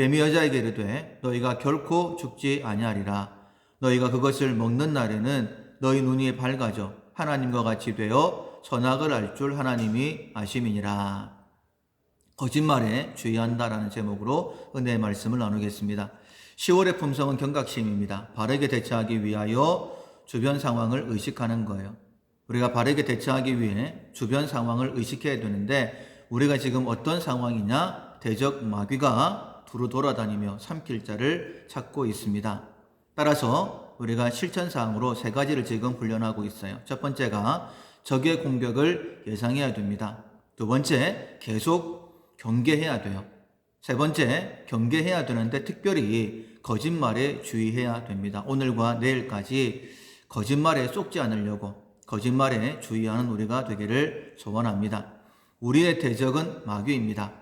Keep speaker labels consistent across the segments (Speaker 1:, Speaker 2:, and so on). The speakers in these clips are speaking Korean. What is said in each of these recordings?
Speaker 1: 뱀이 여자에게 이르되 너희가 결코 죽지 아니하리라. 너희가 그것을 먹는 날에는 너희 눈이 밝아져 하나님과 같이 되어 선악을 알 줄 하나님이 아심이니라. 거짓말에 주의한다라는 제목으로 은혜의 말씀을 나누겠습니다. 10월의 품성은 경각심입니다. 바르게 대처하기 위하여 주변 상황을 의식하는 거예요. 우리가 바르게 대처하기 위해 주변 상황을 의식해야 되는데 우리가 지금 어떤 상황이냐? 대적 마귀가 두루 돌아다니며 삼킬 자를 찾고 있습니다. 따라서 우리가 실천사항으로 세 가지를 지금 훈련하고 있어요. 첫 번째가 적의 공격을 예상해야 됩니다. 두 번째, 계속 경계해야 돼요. 세 번째, 경계해야 되는데 특별히 거짓말에 주의해야 됩니다. 오늘과 내일까지 거짓말에 쏙지 않으려고 거짓말에 주의하는 우리가 되기를 소원합니다. 우리의 대적은 마귀입니다.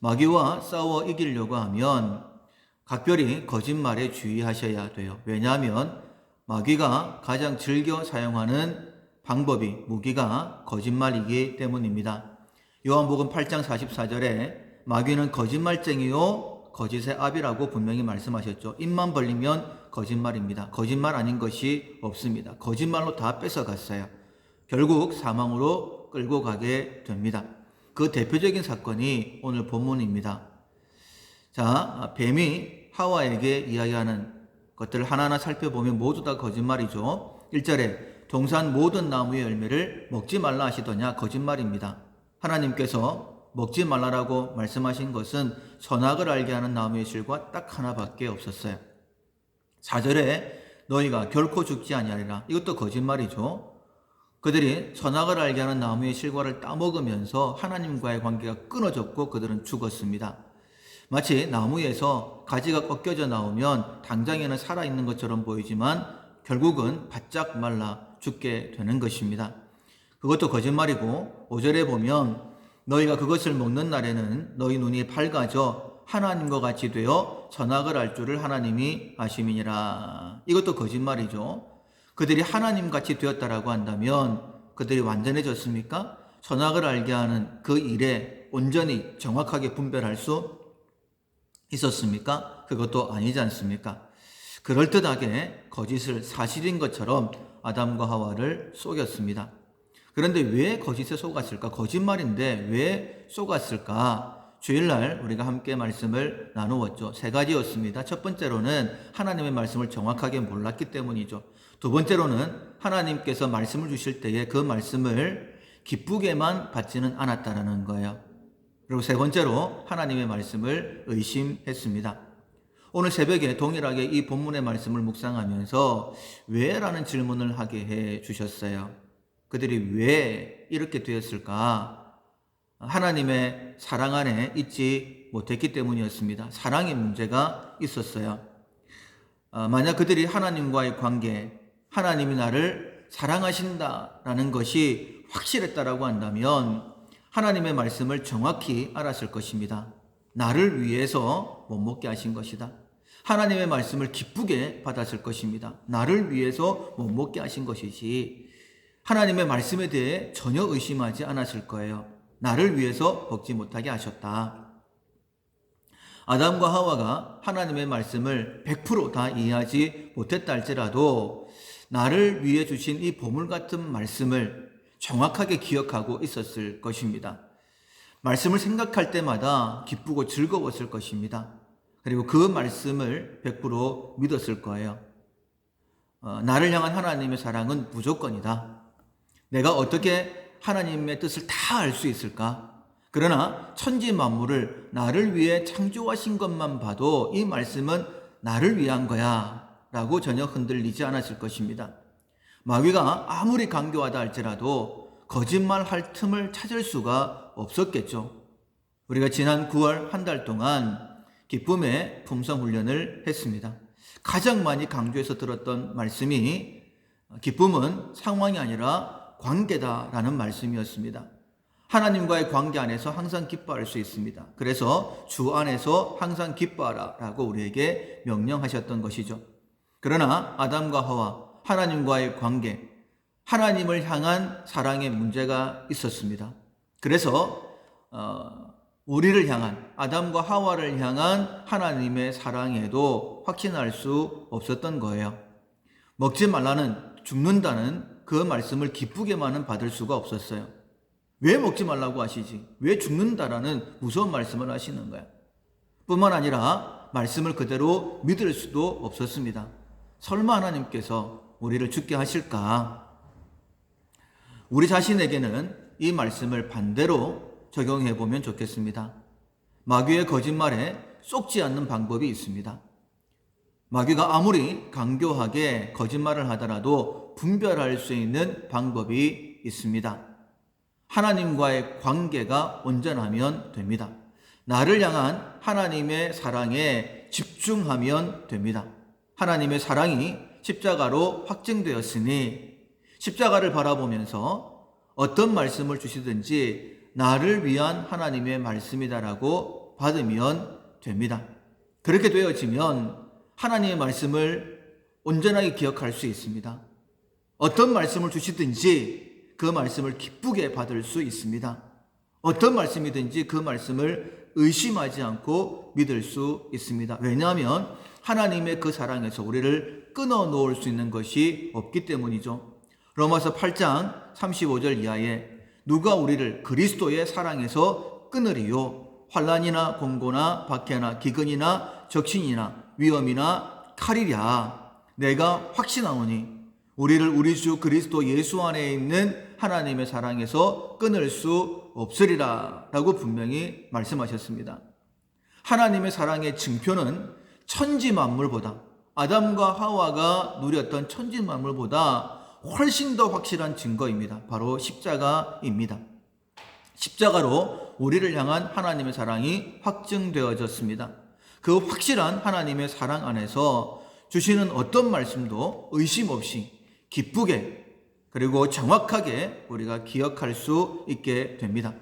Speaker 1: 마귀와 싸워 이기려고 하면 각별히 거짓말에 주의하셔야 돼요. 왜냐하면 마귀가 가장 즐겨 사용하는 방법이 무기가 거짓말이기 때문입니다. 요한복음 8장 44절에 마귀는 거짓말쟁이요 거짓의 압이라고 분명히 말씀하셨죠. 입만 벌리면 거짓말입니다. 거짓말 아닌 것이 없습니다. 거짓말로 다 뺏어갔어요. 결국 사망으로 끌고 가게 됩니다. 그 대표적인 사건이 오늘 본문입니다. 자, 뱀이 하와에게 이야기하는 것들을 하나하나 살펴보면 모두 다 거짓말이죠. 1절에 동산 모든 나무의 열매를 먹지 말라 하시더냐 거짓말입니다. 하나님께서 먹지 말라라고 말씀하신 것은 선악을 알게 하는 나무의 실과 딱 하나밖에 없었어요. 4절에 너희가 결코 죽지 아니하리라. 이것도 거짓말이죠. 그들이 선악을 알게 하는 나무의 실과를 따먹으면서 하나님과의 관계가 끊어졌고 그들은 죽었습니다. 마치 나무에서 가지가 꺾여져 나오면 당장에는 살아있는 것처럼 보이지만 결국은 바짝 말라 죽게 되는 것입니다. 그것도 거짓말이고 5절에 보면 너희가 그것을 먹는 날에는 너희 눈이 밝아져 하나님과 같이 되어 선악을 알 줄을 하나님이 아심이니라. 이것도 거짓말이죠. 그들이 하나님 같이 되었다라고 한다면 그들이 완전해졌습니까? 선악을 알게 하는 그 일에 온전히 정확하게 분별할 수 있었습니까? 그것도 아니지 않습니까? 그럴듯하게 거짓을 사실인 것처럼 아담과 하와를 속였습니다. 그런데 왜 거짓에 속았을까? 거짓말인데 왜 속았을까? 주일날 우리가 함께 말씀을 나누었죠. 세 가지였습니다. 첫 번째로는 하나님의 말씀을 정확하게 몰랐기 때문이죠. 두 번째로는 하나님께서 말씀을 주실 때에 그 말씀을 기쁘게만 받지는 않았다라는 거예요. 그리고 세 번째로 하나님의 말씀을 의심했습니다. 오늘 새벽에 동일하게 이 본문의 말씀을 묵상하면서 왜 라는 질문을 하게 해 주셨어요. 그들이 왜 이렇게 되었을까? 하나님의 사랑 안에 있지 못했기 때문이었습니다. 사랑의 문제가 있었어요. 어, 만약 그들이 하나님과의 관계, 하나님이 나를 사랑하신다라는 것이 확실했다라고 한다면 하나님의 말씀을 정확히 알았을 것입니다. 나를 위해서 못 먹게 하신 것이다. 하나님의 말씀을 기쁘게 받았을 것입니다. 나를 위해서 못 먹게 하신 것이지 하나님의 말씀에 대해 전혀 의심하지 않았을 거예요. 나를 위해서 먹지 못하게 하셨다. 아담과 하와가 하나님의 말씀을 100%다 이해하지 못했다 할지라도 나를 위해 주신 이 보물 같은 말씀을 정확하게 기억하고 있었을 것입니다. 말씀을 생각할 때마다 기쁘고 즐거웠을 것입니다. 그리고 그 말씀을 100% 믿었을 거예요. 어, 나를 향한 하나님의 사랑은 무조건이다. 내가 어떻게 하나님의 뜻을 다 알 수 있을까? 그러나 천지 만물을 나를 위해 창조하신 것만 봐도 이 말씀은 나를 위한 거야. 라고 전혀 흔들리지 않았을 것입니다. 마귀가 아무리 강교하다 할지라도 거짓말 할 틈을 찾을 수가 없었겠죠. 우리가 지난 9월 한 달 동안 기쁨의 품성 훈련을 했습니다. 가장 많이 강조해서 들었던 말씀이 기쁨은 상황이 아니라 관계다라는 말씀이었습니다. 하나님과의 관계 안에서 항상 기뻐할 수 있습니다. 그래서 주 안에서 항상 기뻐하라 라고 우리에게 명령하셨던 것이죠. 그러나 아담과 하와 하나님과의 관계, 하나님을 향한 사랑의 문제가 있었습니다. 그래서 어, 우리를 향한 아담과 하와를 향한 하나님의 사랑에도 확신할 수 없었던 거예요. 먹지 말라는 죽는다는 그 말씀을 기쁘게만은 받을 수가 없었어요. 왜 먹지 말라고 하시지? 왜 죽는다라는 무서운 말씀을 하시는 거야? 뿐만 아니라 말씀을 그대로 믿을 수도 없었습니다. 설마 하나님께서 우리를 죽게 하실까? 우리 자신에게는 이 말씀을 반대로 적용해 보면 좋겠습니다. 마귀의 거짓말에 쏙지 않는 방법이 있습니다. 마귀가 아무리 강교하게 거짓말을 하더라도 분별할 수 있는 방법이 있습니다. 하나님과의 관계가 온전하면 됩니다. 나를 향한 하나님의 사랑에 집중하면 됩니다. 하나님의 사랑이 십자가로 확증되었으니 십자가를 바라보면서 어떤 말씀을 주시든지 나를 위한 하나님의 말씀이다라고 받으면 됩니다. 그렇게 되어지면 하나님의 말씀을 온전하게 기억할 수 있습니다. 어떤 말씀을 주시든지 그 말씀을 기쁘게 받을 수 있습니다. 어떤 말씀이든지 그 말씀을 의심하지 않고 믿을 수 있습니다. 왜냐하면 하나님의 그 사랑에서 우리를 끊어 놓을 수 있는 것이 없기 때문이죠. 로마서 8장 35절 이하에 누가 우리를 그리스도의 사랑에서 끊으리요 환란이나 공고나 박해나 기근이나 적신이나 위험이나 칼이랴 내가 확신하오니 우리를 우리 주 그리스도 예수 안에 있는 하나님의 사랑에서 끊을 수 없으리라 라고 분명히 말씀하셨습니다. 하나님의 사랑의 증표는 천지 만물보다 아담과 하와가 누렸던 천지 만물보다 훨씬 더 확실한 증거입니다. 바로 십자가입니다. 십자가로 우리를 향한 하나님의 사랑이 확증되어졌습니다. 그 확실한 하나님의 사랑 안에서 주시는 어떤 말씀도 의심 없이 기쁘게 그리고 정확하게 우리가 기억할 수 있게 됩니다.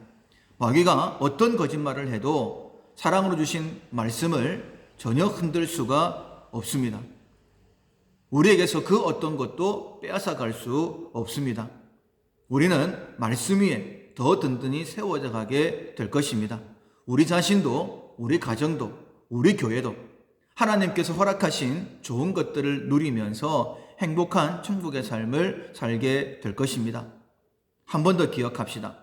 Speaker 1: 마귀가 어떤 거짓말을 해도 사랑으로 주신 말씀을 전혀 흔들 수가 없습니다. 우리에게서 그 어떤 것도 빼앗아 갈 수 없습니다. 우리는 말씀 위에 더 든든히 세워져 가게 될 것입니다. 우리 자신도, 우리 가정도, 우리 교회도 하나님께서 허락하신 좋은 것들을 누리면서 행복한 천국의 삶을 살게 될 것입니다. 한 번 더 기억합시다.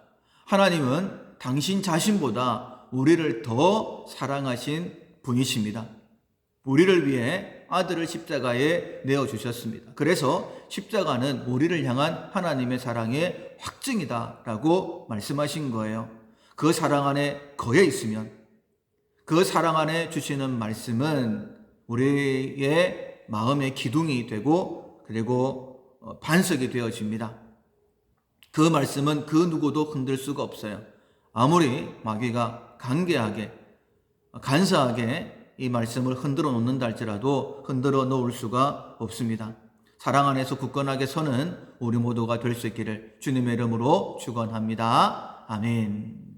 Speaker 1: 하나님은 당신 자신보다 우리를 더 사랑하신 분이십니다. 우리를 위해 아들을 십자가에 내어 주셨습니다. 그래서 십자가는 우리를 향한 하나님의 사랑의 확증이다라고 말씀하신 거예요. 그 사랑 안에 거해 있으면 그 사랑 안에 주시는 말씀은 우리의 마음의 기둥이 되고 그리고 어, 반석이 되어집니다. 그 말씀은 그 누구도 흔들 수가 없어요. 아무리 마귀가 간계하게 간사하게 이 말씀을 흔들어 놓는다 할지라도 흔들어 놓을 수가 없습니다. 사랑 안에서 굳건하게 서는 우리 모두가 될 수 있기를 주님의 이름으로 축원합니다. 아멘.